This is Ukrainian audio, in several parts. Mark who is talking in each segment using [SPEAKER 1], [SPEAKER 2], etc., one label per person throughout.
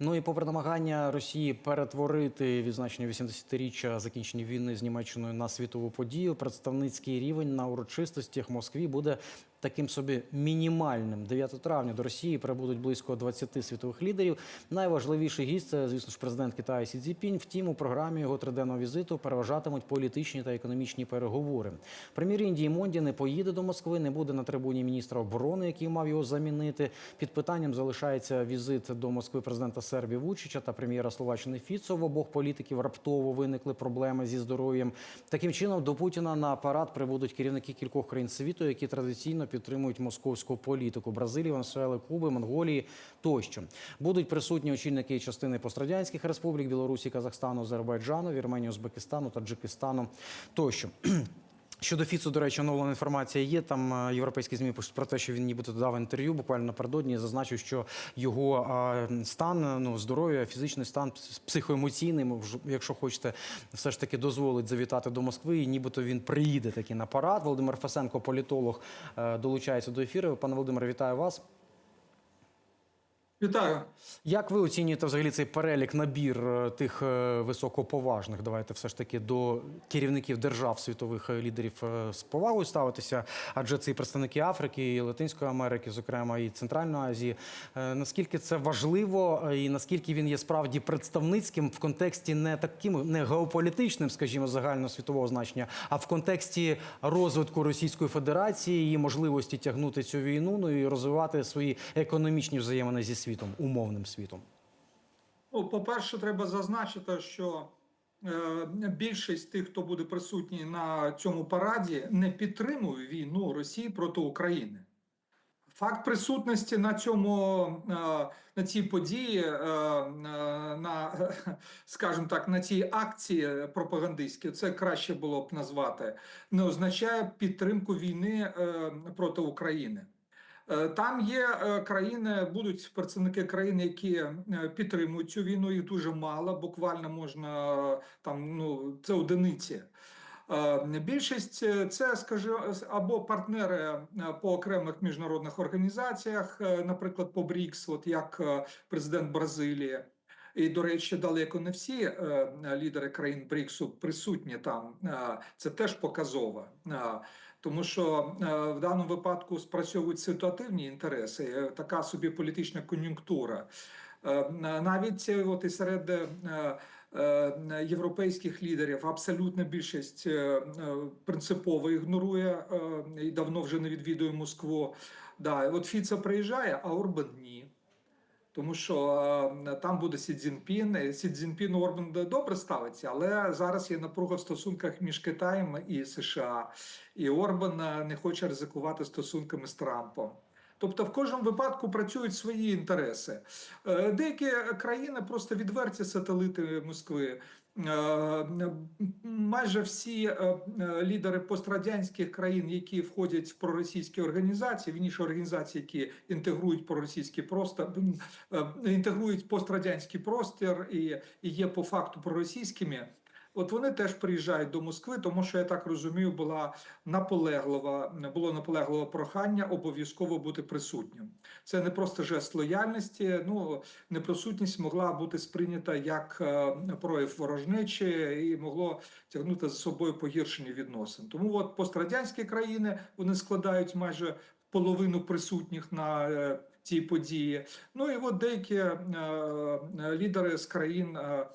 [SPEAKER 1] Ну і попри намагання Росії перетворити відзначення 80-річчя закінчення війни з Німеччиною на світову подію, представницький рівень на урочистостях в Москві буде таким собі мінімальним. 9 травня до Росії прибудуть близько 20 світових лідерів. Найважливіший гість це, звісно ж, президент Китаю Сі Цзіпінь. Втім, у програмі його триденного візиту переважатимуть політичні та економічні переговори. Прем'єр Індії Монді не поїде до Москви, не буде на трибуні міністра оборони, який мав його замінити. Під питанням залишається візит до Москви президента Сербії Вучича та прем'єра Словаччини Фіцо. В обох політиків раптово виникли проблеми зі здоров'ям. Таким чином до Путіна на апарат прибудуть керівники кількох країн світу, які традиційно підтримують московську політику Бразилії, Венесуели, Куби, Монголії тощо. Будуть присутні очільники частини пострадянських республік Білорусі, Казахстану, Азербайджану, Вірменії, Узбекистану, Таджикистану тощо. Щодо Фіцу, до речі, оновлена інформація є. Там е, європейські змі про те, що він нібито дав інтерв'ю буквально напередодні. Зазначив, що його стан, ну здоров'я, фізичний стан, психоемоційний, якщо хочете, все ж таки дозволить завітати до Москви. І нібито він приїде таки на парад. Володимир Фасенко, політолог, е, долучається до ефіру. Пане Володимире, вітаю вас.
[SPEAKER 2] Вітаю.
[SPEAKER 1] Як ви оцінюєте взагалі цей перелік, набір е, тих е, високоповажних, давайте все ж таки до керівників держав світових е, лідерів з повагою ставитися? Адже це і представники Африки, і Латинської Америки, зокрема і Центральної Азії. Наскільки це важливо, і наскільки він є справді представницьким в контексті не таким не геополітичним, скажімо, загальносвітового значення, а в контексті розвитку Російської Федерації, її можливості тягнути цю війну, ну і розвивати свої економічні взаємини зі світом, умовним світом.
[SPEAKER 2] Ну, по-перше, треба зазначити, що е, більшість тих, хто буде присутній на цьому параді, не підтримує війну Росії проти України. Факт присутності на цьому е, на цій події, е, на скажімо так, на цій акції пропагандистській, це краще було б назвати, не означає підтримку війни проти України. Е, Там є е, країни, будуть представники країн, які е, підтримують цю війну. Їх дуже мало. Буквально можна там ну це одиниці. Більшість це скажу, або партнери по окремих міжнародних організаціях, наприклад, по БРІКС, от як президент Бразилії. І, до речі, далеко не всі лідери країн БРІКСу присутні там. Це теж показово. Тому що е, в даному випадку спрацьовують ситуативні інтереси, е, така собі політична кон'юнктура. Е, Навіть от і серед європейських лідерів абсолютна більшість принципово ігнорує і давно вже не відвідує Москву. Да, от Фіце приїжджає, а Орбан ні. Тому що е, там буде Сі Цзіньпін. Е, Сі Цзіньпін Орбан добре ставиться, але зараз є напруга в стосунках між Китаєм і США. І Орбан е, не хоче ризикувати стосунками з Трампом. Тобто в кожному випадку працюють свої інтереси. Деякі країни просто відверті сателити Москви. Майже всі е, е, лідери пострадянських країн, які входять в проросійські організації, вірніше організації, які інтегрують проросійські простір, е, інтегрують пострадянський простір і є по факту проросійськими. От вони теж приїжджають до Москви, тому що я так розумію, була наполеглива, було наполегливе прохання обов'язково бути присутнім. Це не просто жест лояльності. Ну неприсутність могла бути сприйнята як е, прояв ворожнечі і могло тягнути за собою погіршення відносин. Тому от пострадянські країни вони складають майже половину присутніх на е, цій події. Ну і от деякі е, е, лідери з країн. е,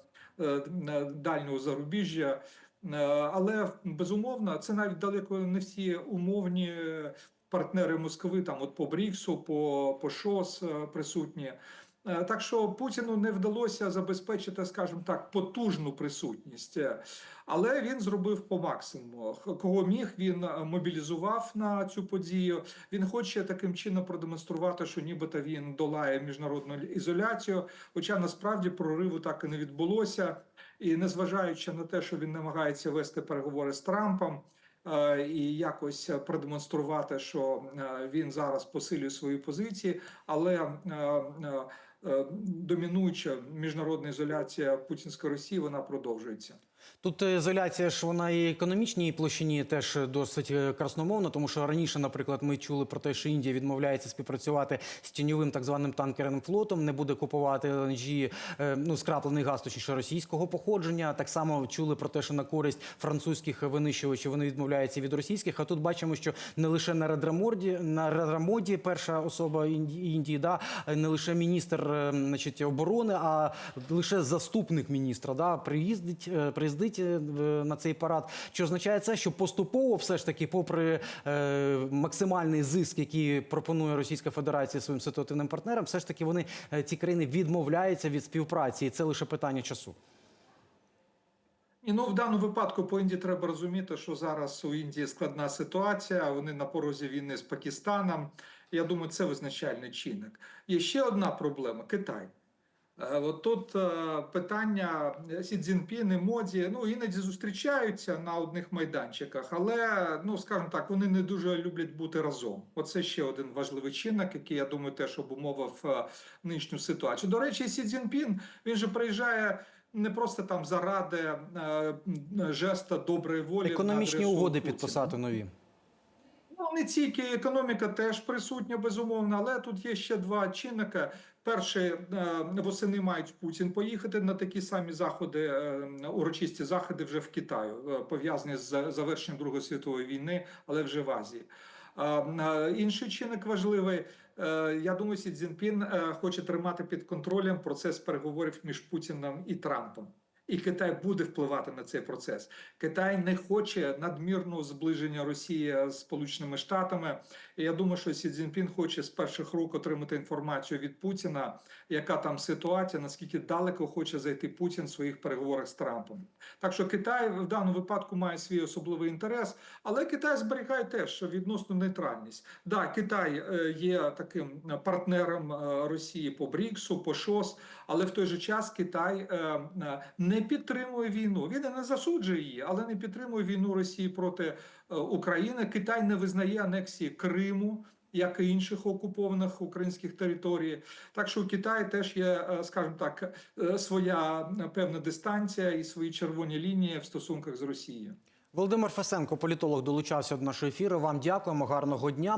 [SPEAKER 2] дальнього зарубіжжя. Е, Але безумовно, це навіть далеко не всі умовні е, партнери Москви, там от по Бріксу, по, по ШОС е, присутні. Е, Так що Путіну не вдалося забезпечити, скажімо так, потужну присутність, Е, але він зробив по максимуму. Кого міг, він е, мобілізував на цю подію. Він хоче таким чином продемонструвати, що нібито він долає міжнародну ізоляцію. Хоча насправді прориву так і не відбулося. І незважаючи на те, що він намагається вести переговори з Трампом. І якось продемонструвати, що він зараз посилює свої позиції, але домінуюча міжнародна ізоляція путінської Росії вона продовжується.
[SPEAKER 1] Тут е, ізоляція ж вона і економічній площині теж досить е, красномовна, тому що раніше, наприклад, ми чули про те, що Індія відмовляється співпрацювати з тіньовим так званим танкерним флотом, не буде купувати ЛНЖ, е, ну скраплений газ, точніше російського походження. Так само чули про те, що на користь французьких винищувачів вони відмовляються від російських. А тут бачимо, що не лише на Редрамоді, на Редрамоді перша особа Інді- Індії, да не лише міністр е, значить, оборони, а лише заступник міністра да, приїздить, е, приїздить е, на цей парад. Що означає це, що поступово, все ж таки, попри е, максимальний зиск, який пропонує Російська Федерація своїм ситуативним партнерам, все ж таки вони е, ці країни відмовляються від співпраці, і це лише питання часу.
[SPEAKER 2] І ну в даному випадку по Індії треба розуміти, що зараз у Індії складна ситуація. Вони на порозі війни з Пакистаном. Я думаю, це визначальний чинник. Є ще одна проблема Китай. Е, От тут е, питання Сі Цзіньпін і Моді ну іноді зустрічаються на одних майданчиках, але ну скажімо так, вони не дуже люблять бути разом. Оце ще один важливий чинник, який я думаю, теж обумовив е, нинішню ситуацію. До речі, Сі Цзіньпін, він же приїжджає. Не просто там заради е, жеста доброї волі
[SPEAKER 1] Економічні угоди
[SPEAKER 2] Путіна.
[SPEAKER 1] підписати нові.
[SPEAKER 2] Ну, не тільки економіка теж присутня, безумовно, але тут є ще два чинники. Перший е, восени мають Путін поїхати на такі самі заходи, е, урочисті заходи вже в Китаю, е, пов'язані з завершенням Другої світової війни, але вже в Азії. Інший чинник важливий. Я думаю, Сі Цзіньпін е, хоче тримати під контролем процес переговорів між Путіним і Трампом. І Китай буде впливати на цей процес. Китай не хоче надмірного зближення Росії з Сполученими Штатами. Я думаю, що Сі Цзіньпін хоче з перших рук отримати інформацію від Путіна, яка там ситуація, наскільки далеко хоче зайти Путін в своїх переговорах з Трампом. Так що Китай в даному випадку має свій особливий інтерес, але Китай зберігає теж відносну нейтральність. Да, Китай е, є таким партнером е, Росії по БРІКСу, по ШОС, але в той же час Китай е, е, не підтримує війну. Він не засуджує її, але не підтримує війну Росії проти е, України. Китай не визнає анексії Криму. Як і інших окупованих українських територій, так що у Китаї теж є, е, скажімо так, е, своя певна дистанція і свої червоні лінії в стосунках з Росією.
[SPEAKER 1] Володимир Фесенко, політолог, долучався до нашого ефіру. Вам дякуємо. Гарного дня.